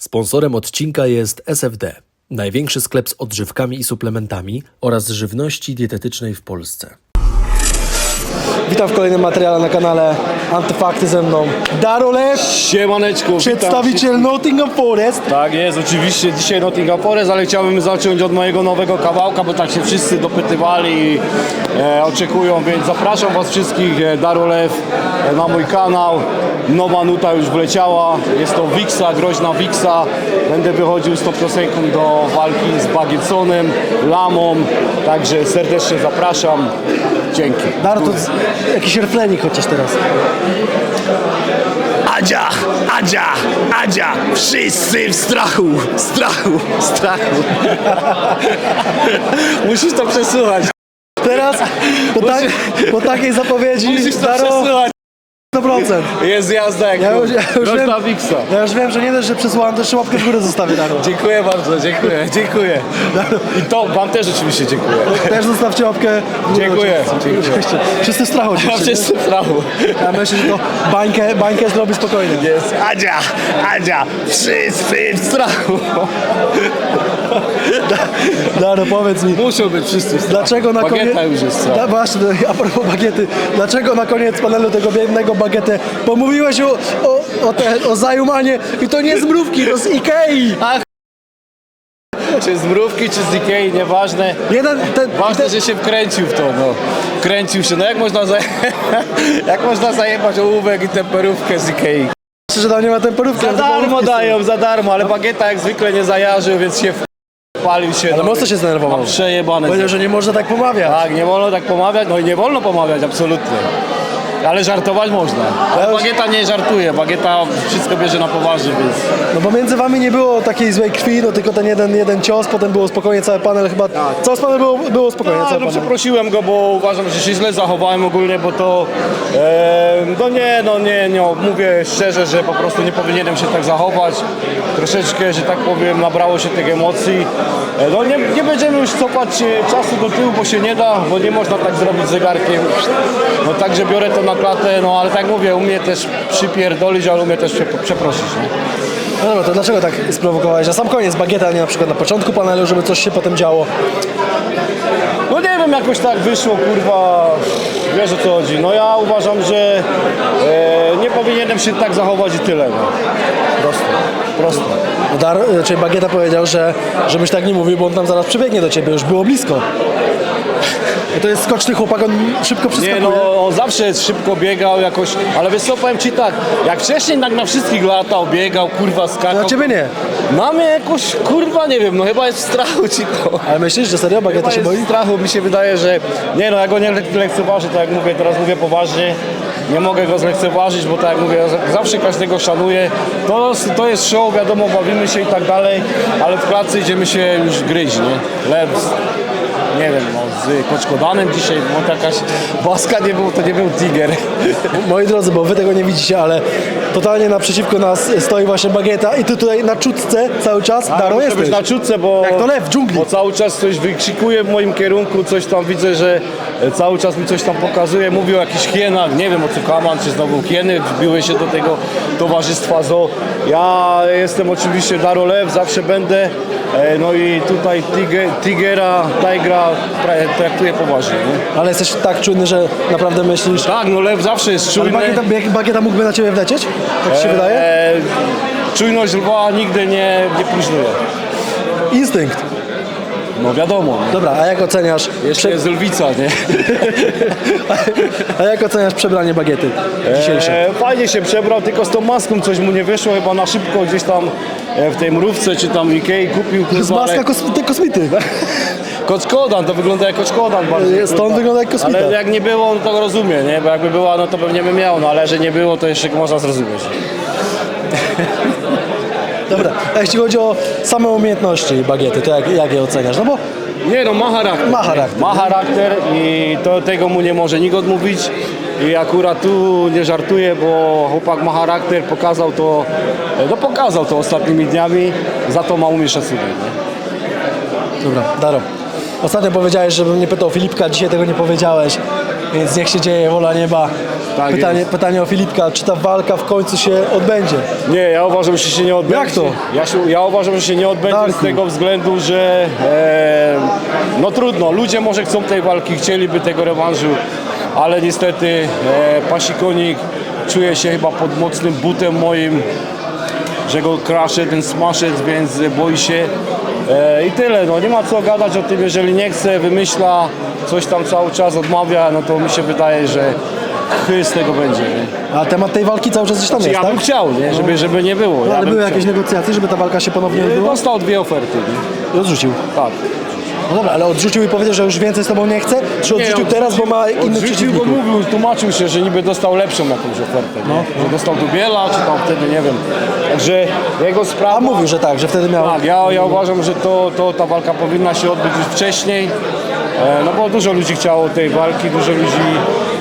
Sponsorem odcinka jest SFD, największy sklep z odżywkami i suplementami oraz żywności dietetycznej w Polsce. Witam w kolejnym materiale na kanale Antyfakty ze mną Darolew, Siemaneczku, przedstawiciel Nottingham Forest. Tak jest, oczywiście dzisiaj Nottingham Forest, ale chciałbym zacząć od mojego nowego kawałka, bo tak się wszyscy dopytywali i e, oczekują, więc zapraszam Was wszystkich, e, Darolew, e, na mój kanał. Nowa nuta już wleciała, jest to Wixa, groźna Wixa. Będę wychodził z tą piosenką do walki z Bagietsonem, Lamą, także serdecznie zapraszam. Dzięki. Z- jakiś refrenik chociaż teraz. Adzia, Adzia, Adzia, wszyscy w strachu, strachu, strachu. Musisz to przesłuchać. Teraz, po, tak, po takiej zapowiedzi, Musisz to Daro, przesłuchać. 100%. Jest jazda jak Ja już, ja, już Groźna wiem, Wiksa. ja już wiem, że nie dość, że przesłałem, to jeszcze łapkę w górę zostawię, Daro. Dziękuję bardzo, dziękuję, dziękuję. I to wam też oczywiście dziękuję. Też zostawcie łapkę w górę. Dziękuję, dziękuję. Oczywiście. Wszyscy strachu Ja wszyscy strachu. Ja myślę, że to bańkę, bańkę zrobi spokojnie. Jest Adzia, Adzia, wszyscy w strachu. Daro, powiedz mi, Muszą być wszyscy w strachu. Dlaczego na koniec... Bagieta już jest Da, właśnie, a propos bagiety. Dlaczego na koniec panelu tego biednego bagietę pomówiłeś o, o, o, te, o zajumanie i to nie z mrówki, to z Ikei. Czy z mrówki, czy z Ikei, nieważne. Jeden, ten, Ważne, ten, że się wkręcił w to, no. Wkręcił się. No jak można, za... jak można zajebać ołówek i temperówkę z Ikei? że tam nie ma temperówki. Za tylko darmo dają, za darmo, ale bagieta jak zwykle nie zajarzył, więc się palił się. Ale mocno się zdenerwował. Mam przejebane. Powiedział, że nie można tak pomawiać. Tak, nie wolno tak pomawiać, no i nie wolno pomawiać, absolutnie. Ale żartować można. Ale bagieta nie żartuje, bagieta wszystko bierze na poważnie, więc... No bo między wami nie było takiej złej krwi, no tylko ten jeden, jeden cios, potem było spokojnie cały panel, chyba cały panel było, było spokojnie, No, no panel. przeprosiłem go, bo uważam, że się źle zachowałem ogólnie, bo to... E, no nie, no nie, nie, mówię szczerze, że po prostu nie powinienem się tak zachować. Troszeczkę, że tak powiem, nabrało się tych emocji. E, no nie, nie będziemy już cofać e, czasu do tyłu, bo się nie da, bo nie można tak zrobić zegarkiem. No także biorę to na no ale tak mówię, umie też przypierdolić, ale umie też przep- przeprosić, nie? No dobra, to dlaczego tak sprowokowałeś? Na sam koniec bagieta, a nie na przykład na początku panelu, żeby coś się potem działo. No nie wiem, jakoś tak wyszło, kurwa, wiesz o co chodzi. No ja uważam, że e, nie powinienem się tak zachować i tyle, no. Prosto, prosto. No Dar, czyli Bagieta powiedział, że żebyś tak nie mówił, bo on tam zaraz przebiegnie do ciebie, już było blisko. To jest skoczny chłopak, on szybko przeskakuje. Nie no, on zawsze szybko biegał jakoś, ale wiesz co, powiem ci tak, jak wcześniej tak na wszystkich latał, biegał, kurwa, skakał. Na ciebie nie. Mnie jakoś, kurwa, nie wiem, no chyba jest w strachu cicho. Ale myślisz, że serio Chyba się jest boi? w strachu, mi się wydaje, że nie no, ja go nie lek- lekceważę, tak jak mówię, teraz mówię poważnie. Nie mogę go zlekceważyć, bo tak jak mówię, ja zawsze każdego szanuję. To, to jest show, wiadomo, bawimy się i tak dalej, ale w klatce idziemy się już gryźć, nie? Lew, nie wiem, no, z Koczkodanem dzisiaj, bo to jakaś baska nie był, to nie był Tiger. Moi drodzy, bo wy tego nie widzicie, ale totalnie naprzeciwko nas stoi właśnie Bagieta i ty tutaj na czutce cały czas, Daro Tak, muszę jesteś. być na czutce, bo... Jak to lew w dżungli. Bo cały czas coś wykrzykuje w moim kierunku, coś tam widzę, że e, cały czas mi coś tam pokazuje, mówi o jakichś hienach, nie wiem o co kaman, czy znowu hieny wbiły się do tego towarzystwa zoo. Ja jestem oczywiście Daro Lew, zawsze będę, e, no i tutaj tiger, Tigera, Tigra pra- traktuję poważnie. Nie? Ale jesteś tak czujny, że naprawdę myślisz... Tak, no Lew zawsze jest Ale czujny. Bagieta, Bagieta mógłby na ciebie wlecieć? Tak ci się wydaje? E, czujność lwa nigdy nie, nie próżnuje. Instynkt. No wiadomo, nie? Dobra, a jak oceniasz... jeszcze jest lwica, nie? A jak oceniasz przebranie Bagiety dzisiejsze? E, fajnie się przebrał, tylko z tą maską coś mu nie wyszło, chyba na szybko gdzieś tam e, w tej mrówce czy tam w Ikei kupił. To jest kurwa, maska ale- kos te kosmity. Koczkodan, to wygląda jak koczkodan bardziej. Stąd kurwa. wygląda jak kosmita. Ale jak nie było, no to rozumiem, nie? Bo jakby była, no to pewnie by miał, no ale że nie było, to jeszcze można zrozumieć. Dobra, a jeśli chodzi o same umiejętności Bagiety, to jak, jak je oceniasz? No bo Nie no, ma charakter. Ma charakter. Ma charakter i to, tego mu nie może nikt odmówić. I akurat tu nie żartuję, bo chłopak ma charakter, pokazał to, no pokazał to ostatnimi dniami, za to ma umieć szacunek. Nie? Dobra, Daro. Ostatnio powiedziałeś, żebym nie pytał Filipka, dzisiaj tego nie powiedziałeś. Więc niech się dzieje, wola nieba. Tak pytanie, jest. pytanie o Filipka, czy ta walka w końcu się odbędzie? Nie, ja uważam, że się nie odbędzie. Jak to? Ja, się, ja uważam, że się nie odbędzie Darku. z tego względu, że e, no trudno, ludzie może chcą tej walki, chcieliby tego rewanżu, ale niestety e, Pasikonik czuje się chyba pod mocnym butem moim, że go krasze ten smaszec, więc boi się. E, I tyle, no nie ma co gadać o tym, jeżeli nie chce, wymyśla, coś tam cały czas odmawia, no to mi się wydaje, że chy z tego będzie. Nie? A temat tej walki cały czas gdzieś tam jest, Ja tak? bym chciał, nie? Żeby, żeby nie było. No, Ja ale bym były chciał. jakieś negocjacje, żeby ta walka się ponownie odbyła? Dostał dwie oferty. Nie? I odrzucił. Tak. No dobra, ale odrzucił i powiedział, że już więcej z tobą nie chce? Czy odrzucił teraz, bo ma innych Odrzucił, bo przeciwników? mówił, tłumaczył się, że niby dostał lepszą jakąś ofertę. No. Nie? Że dostał Dubiela, czy tam wtedy, nie wiem. Także jego sprawa... A mówił, że tak, że wtedy miał... Tak, ja, ja uważam, że to, to ta walka powinna się odbyć już wcześniej. E, no bo dużo ludzi chciało tej walki, dużo ludzi,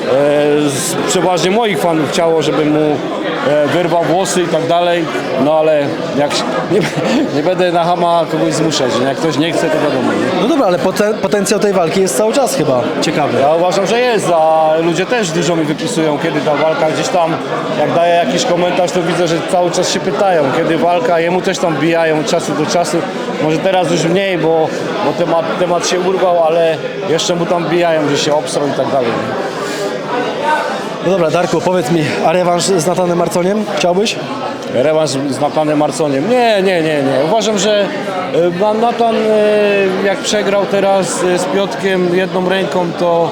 e, z, przeważnie moich fanów chciało, żebym mu wyrwał włosy i tak dalej. No ale jak nie, nie będę na hama kogoś zmuszać, jak ktoś nie chce, to wiadomo. No dobra, ale poten- potencjał tej walki jest cały czas chyba ciekawy. Ja uważam, że jest, a ludzie też dużo mi wypisują, kiedy ta walka gdzieś tam, jak daję jakiś komentarz, to widzę, że cały czas się pytają, kiedy walka, jemu też tam bijają od czasu do czasu, może teraz już mniej, bo, bo temat, temat się urwał, ale jeszcze mu tam bijają, że się obsrał i tak dalej. No dobra, Darku, powiedz mi, a rewanż z Natanem Marconiem chciałbyś? Rewanż z Natanem Marconiem. Nie, nie, nie, nie. Uważam, że e, Natan e, jak przegrał teraz e, z Piotkiem jedną ręką, to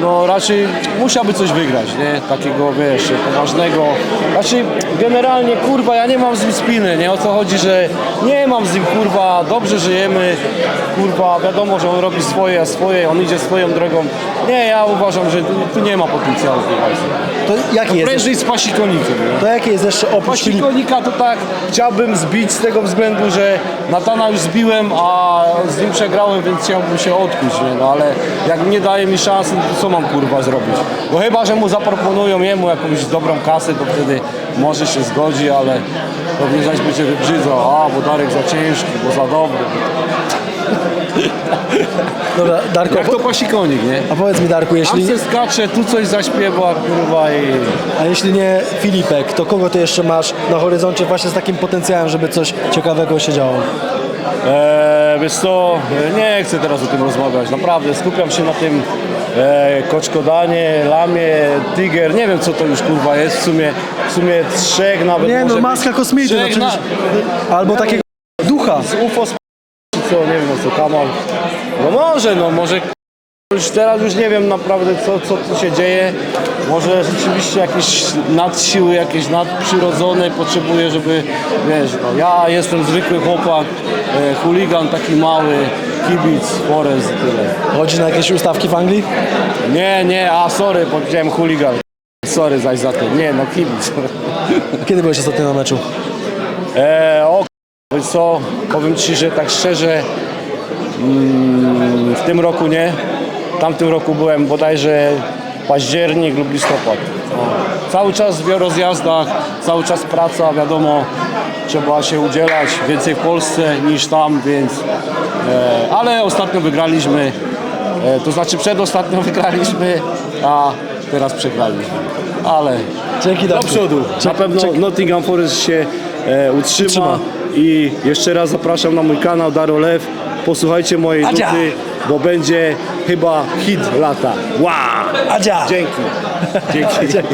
no raczej musiałby coś wygrać, nie? Takiego, wiesz, poważnego. Znaczy, generalnie, kurwa, ja nie mam z nim spiny, nie? O co chodzi, że nie mam z nim, kurwa, dobrze żyjemy, kurwa, wiadomo, że on robi swoje, a swoje, on idzie swoją drogą. Nie, ja uważam, że tu, tu nie ma potencjału w. To jaki jest, Prędzej z pasikonikiem, nie? to jaki jest jeszcze oprócz? Pasikonika to tak chciałbym zbić z tego względu, że Natana już zbiłem, a z nim przegrałem, więc chciałbym się odkuć, nie? No ale jak nie daje mi szansy, to co mam kurwa zrobić? Bo chyba, że mu zaproponują jemu jakąś dobrą kasę, to wtedy może się zgodzi, ale pewnie zaś będzie wybrzydzał, a bo Darek za ciężki, bo za dobry. Dobra, Darku, Jak to pasikonik, nie? a powiedz mi Darku, Tam jeśli, se skacze, tu coś zaśpiewa, kurwa i... a jeśli nie Filipek, to kogo ty jeszcze masz na horyzoncie właśnie z takim potencjałem, żeby coś ciekawego się działo? E, wiesz co, nie chcę teraz o tym rozmawiać, naprawdę, skupiam się na tym e, koczkodanie, lamie, tiger, nie wiem co to już kurwa jest, w sumie, w sumie trzech nawet Nie no, może maska być. kosmity, no Trzech na, albo takiego ducha. z UFO sp- czy co, nie wiem o co, kamal. No może, no może już teraz już nie wiem naprawdę co, co tu się dzieje. Może rzeczywiście jakieś nadsiły, jakieś nadprzyrodzone potrzebuję, żeby, wiesz, no, ja jestem zwykły chłopak, e, chuligan taki mały, kibic, forest tyle. Chodzi na jakieś ustawki w Anglii? Nie, nie, a sorry, powiedziałem chuligan. Sorry zaś za to. Nie, no kibic. Kiedy byłeś ostatnio na meczu? E, o, k- co, powiem Ci, że tak szczerze, mm, w tym roku nie. W tamtym roku byłem bodajże październik lub listopad. Cały czas w rozjazdach, cały czas praca, wiadomo, trzeba się udzielać więcej w Polsce niż tam, więc... E, ale ostatnio wygraliśmy, e, to znaczy przedostatnio wygraliśmy, a teraz przegraliśmy. Ale Dzięki do przodu. Na pewno Nottingham Forest się e, utrzyma. Utrzyma. I jeszcze raz zapraszam na mój kanał Daro Lew. Posłuchajcie mojej Adzia. nuty, bo będzie chyba hit lata. Wow! Adzia! Dzięki. Dzięki.